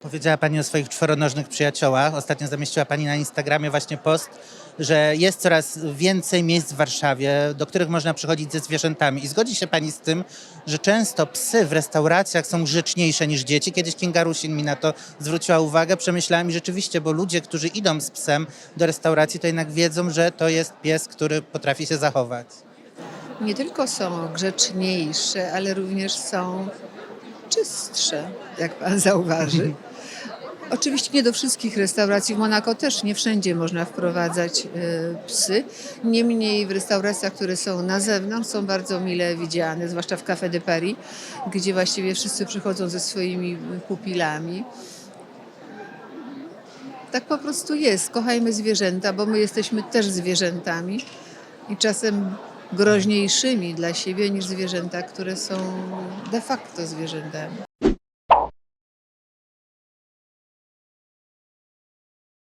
Powiedziała Pani o swoich czworonożnych przyjaciołach. Ostatnio zamieściła Pani na Instagramie właśnie post, że jest coraz więcej miejsc w Warszawie, do których można przychodzić ze zwierzętami. I zgodzi się Pani z tym, że często psy w restauracjach są grzeczniejsze niż dzieci. Kiedyś Kinga Rusin mi na to zwróciła uwagę. Przemyślałem i rzeczywiście, bo ludzie, którzy idą z psem do restauracji, to jednak wiedzą, że to jest pies, który potrafi się zachować. nie tylko są grzeczniejsze, ale również są czystsze, jak pan zauważy. Oczywiście nie do wszystkich restauracji w Monako też nie wszędzie można wprowadzać e, psy. Niemniej w restauracjach, które są na zewnątrz, są bardzo mile widziane, zwłaszcza w Café de Paris, gdzie właściwie wszyscy przychodzą ze swoimi pupilami. Tak po prostu jest. Kochajmy zwierzęta, bo my jesteśmy też zwierzętami i czasem groźniejszymi dla siebie niż zwierzęta, które są de facto zwierzętami.